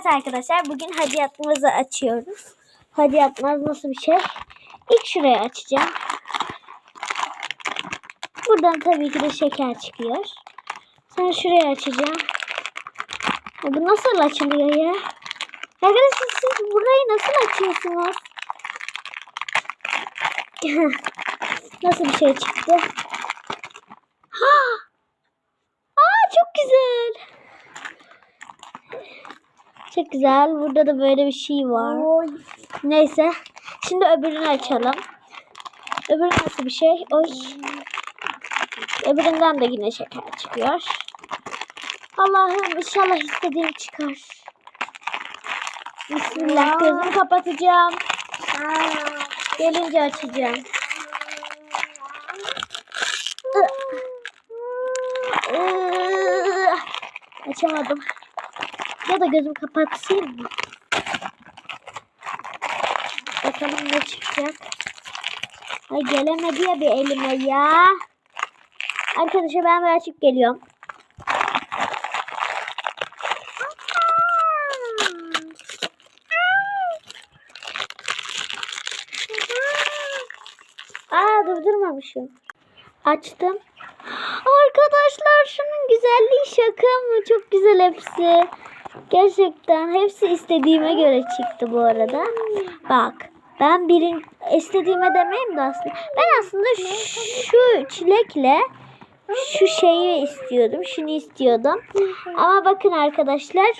Evet arkadaşlar bugün hadiyatımızı açıyoruz. Hadiyatımız nasıl bir şey? İlk şuraya açacağım. Buradan tabii ki de şeker çıkıyor. Sonra şuraya açacağım. Bu nasıl açılıyor ya? Arkadaşlar siz burayı nasıl açıyorsunuz? nasıl bir şey çıktı? Ha! Aa çok güzel. Çok güzel. Burada da böyle bir şey var. Neyse. Şimdi öbürünü açalım. Öbürü nasıl bir şey? Oy. Öbüründen de yine şeker çıkıyor. Allah'ım inşallah istediğim çıkar. Bismillah gözümü kapatacağım. Gelince açacağım. Açamadım. Ya da gözümü kapatayım mı? Bakalım ne çıkacak. Ay gelemedi ya bir elime ya. Arkadaşlar ben bir açıp geliyorum. Aa durdurmamışım. Açtım. Arkadaşlar şunun güzelliği şaka mı? Çok güzel hepsi. Gerçekten hepsi istediğime göre çıktı bu arada. Bak ben birin istediğime demeyeyim de aslında. Ben aslında şu çilekle şu şeyi istiyordum. Şunu istiyordum. Ama bakın arkadaşlar.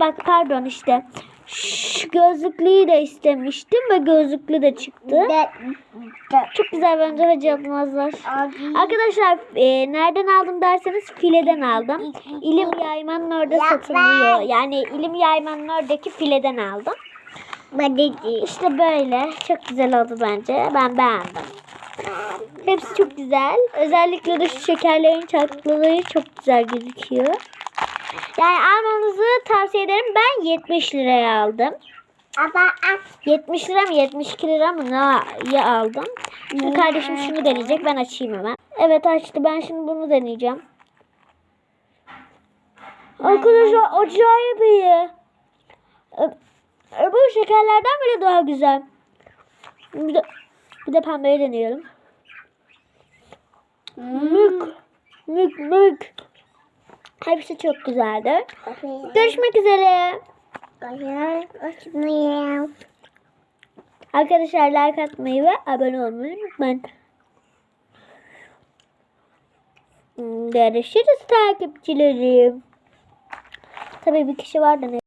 Bak pardon işte. Şu gözlüklüyü de istemiştim ve gözlüklü de çıktı. Çok güzel bence hacı yapmazlar. Arkadaşlar e, nereden aldım derseniz fileden aldım. İlim Yayman'ın orada satılıyor. Yani İlim Yayman'ın oradaki fileden aldım. İşte böyle. Çok güzel oldu bence. Ben beğendim. Hepsi çok güzel. Özellikle de şu şekerlerin çatlılığı çok güzel gözüküyor. Yani almanızı tavsiye ederim. Ben 70 liraya aldım. 70 lira mı 72 lira mı ne aldım. Şimdi kardeşim şunu deneyecek. Ben açayım hemen. Evet açtı. Ben şimdi bunu deneyeceğim. Arkadaşlar acayip iyi. Öbür şekerlerden bile daha güzel. Bir de, bir de pembeyi deneyelim. Mük. Mük mük. Hepsi çok güzeldi. Görüşmek üzere. Arkadaşlar like atmayı ve abone olmayı unutmayın. Görüşürüz takipçilerim. Tabii bir kişi var da ne?